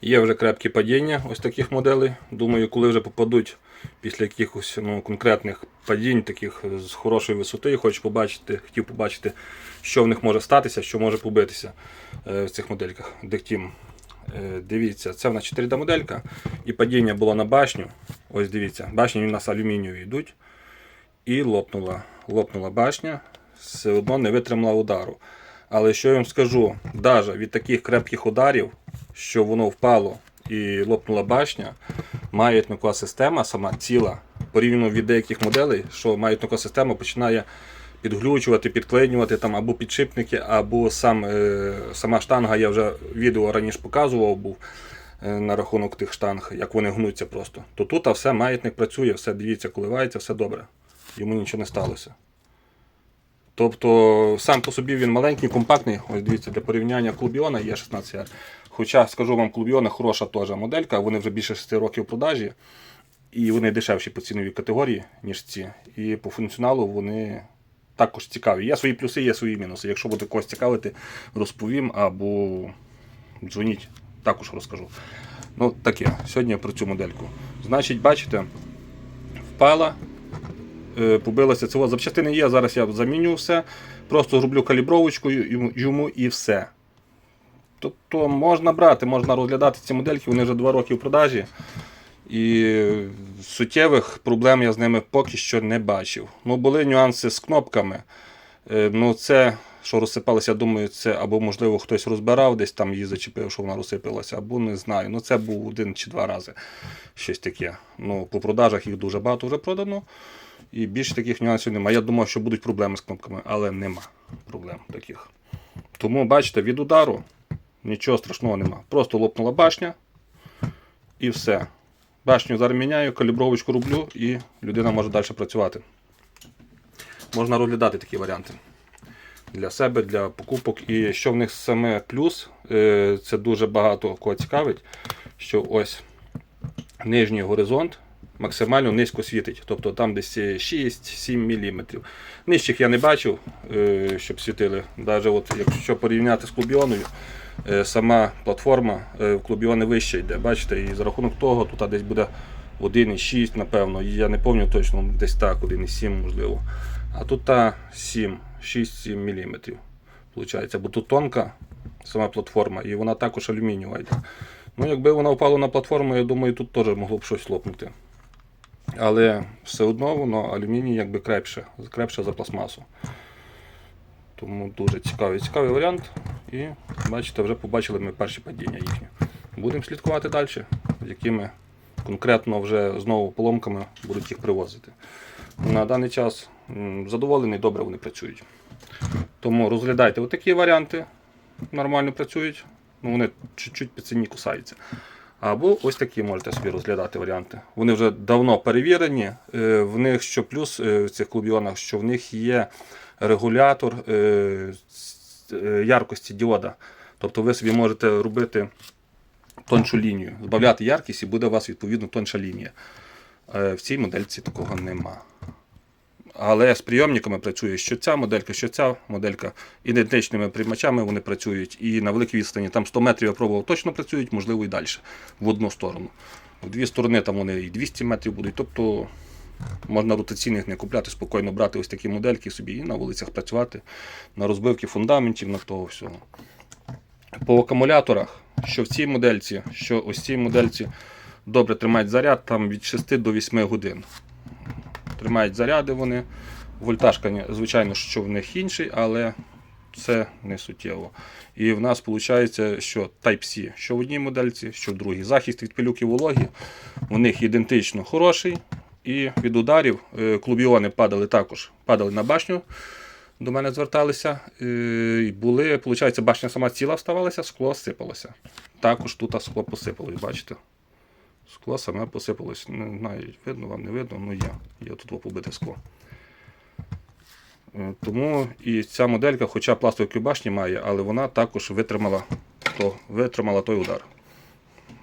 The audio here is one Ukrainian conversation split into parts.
Є вже крепкі падіння ось таких моделей. Думаю, коли вже попадуть після якихось ну, конкретних падінь, таких з хорошої висоти, хочу побачити, хотів побачити, що в них може статися, що може побитися е, в цих модельках. Дехтім. Е, Дивіться, це в нас 4D моделька, і падіння було на башню. Ось дивіться, башні у нас алюмінієві йдуть. І лопнула. Лопнула башня, все одно не витримала удару. Але що я вам скажу, навіть від таких крепких ударів, що воно впало і лопнула башня, маятникова система сама ціла, порівняно від деяких моделей, що маятникова система починає підглючувати, підклинювати там або підшипники, або сам, е, сама штанга. Я вже відео раніше показував був е, на рахунок тих штанг, як вони гнуться просто. То тут а все маятник працює, все дивіться, коливається, все добре. Йому нічого не сталося. Тобто сам по собі він маленький, компактний. Ось дивіться, для порівняння клубіона є 16 r Хоча скажу вам, клубіона хороша теж моделька, вони вже більше 6 років в продажі. І вони дешевші по ціновій категорії, ніж ці. І по функціоналу вони також цікаві. Є свої плюси, є свої мінуси. Якщо буде когось цікавити, розповім або дзвоніть, також розкажу. Ну, таке. Сьогодні про цю модельку. Значить, бачите, впала, е, побилася цього. Запчастини є, зараз я заміню все. Просто зроблю калібровочку йому і все. Тобто можна брати, можна розглядати ці модельки, вони вже 2 роки в продажі. І суттєвих проблем я з ними поки що не бачив. Ну, були нюанси з кнопками. Е, Ну, це, що розсипалося, я думаю, це або, можливо, хтось розбирав, десь там її зачепив, що вона розсипалася, або не знаю. Ну, це був один чи два рази щось таке. Ну, по продажах їх дуже багато вже продано. І більше таких нюансів немає. Я думав, що будуть проблеми з кнопками, але нема проблем таких. Тому, бачите, від удару нічого страшного нема. Просто лопнула башня і все. Башню зараз міняю, калібровочку роблю і людина може далі працювати. Можна розглядати такі варіанти для себе, для покупок. І що в них саме плюс, е, це дуже багато кого цікавить, що ось нижній горизонт максимально низько світить. Тобто там десь 6-7 мм. Нижчих я не бачив, е, щоб світили. Навіть от, якщо порівняти з клубіоною, сама платформа е, в клубіони вище йде. Бачите, і за рахунок того тут десь буде 1,6, напевно. Я не пам'ятаю точно, десь так, 1,7 можливо. А тут та 7, 6-7 мм. Получається, бо тут тонка сама платформа, і вона також алюмінієва йде. Ну, якби вона впала на платформу, я думаю, тут теж могло б щось лопнути. Але все одно воно алюміній якби крепше, крепше за пластмасу. Тому дуже цікавий, цікавий варіант. І бачите, вже побачили ми перші падіння їхні. Будемо слідкувати далі, якими конкретно вже знову поломками будуть їх привозити. На даний час задоволений, добре вони працюють. Тому розглядайте отакі варіанти, нормально працюють, ну вони чуть-чуть по ціні кусаються. Або ось такі можете собі розглядати варіанти. Вони вже давно перевірені. Е, В них що плюс е, в цих клубіонах, що в них є регулятор е, яркості діода. Тобто ви собі можете робити тоншу лінію, збавляти яркість і буде у вас відповідно тонша лінія. В цій модельці такого нема. Але з прийомниками працює що ця моделька, що ця моделька. Ідентичними приймачами вони працюють. І на великій відстані там 100 метрів я пробував, точно працюють, можливо, і далі в одну сторону. В дві сторони там вони і 200 метрів будуть. Тобто можна ротаційних не купляти, спокійно брати ось такі модельки собі і на вулицях працювати, на розбивки фундаментів, на того всього. По акумуляторах, що в цій модельці, що ось цій модельці добре тримають заряд там від 6 до 8 годин тримають заряди вони. Вольтаж, коня- звичайно, що в них інший, але це не суттєво. І в нас виходить, що Type-C, що в одній модельці, що в другій. Захист від пилюки вологі у них ідентично хороший. І від ударів е, клубіони падали також, падали на башню. До мене зверталися. е, І були, виходить, башня сама ціла вставалася, скло сипалося. Також тут скло посипалось, бачите. Скло саме посипалось. Не знаю, видно вам, не видно, ну є. Є тут побите скло. Е, Тому і ця моделька, хоча пластикові башні має, але вона також витримала, то, витримала той удар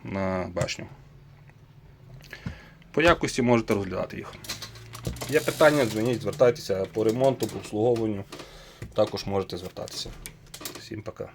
на башню. По якості можете розглядати їх. Є питання, дзвоніть, звертайтеся по ремонту, по обслуговуванню. Також можете звертатися. Всім пока.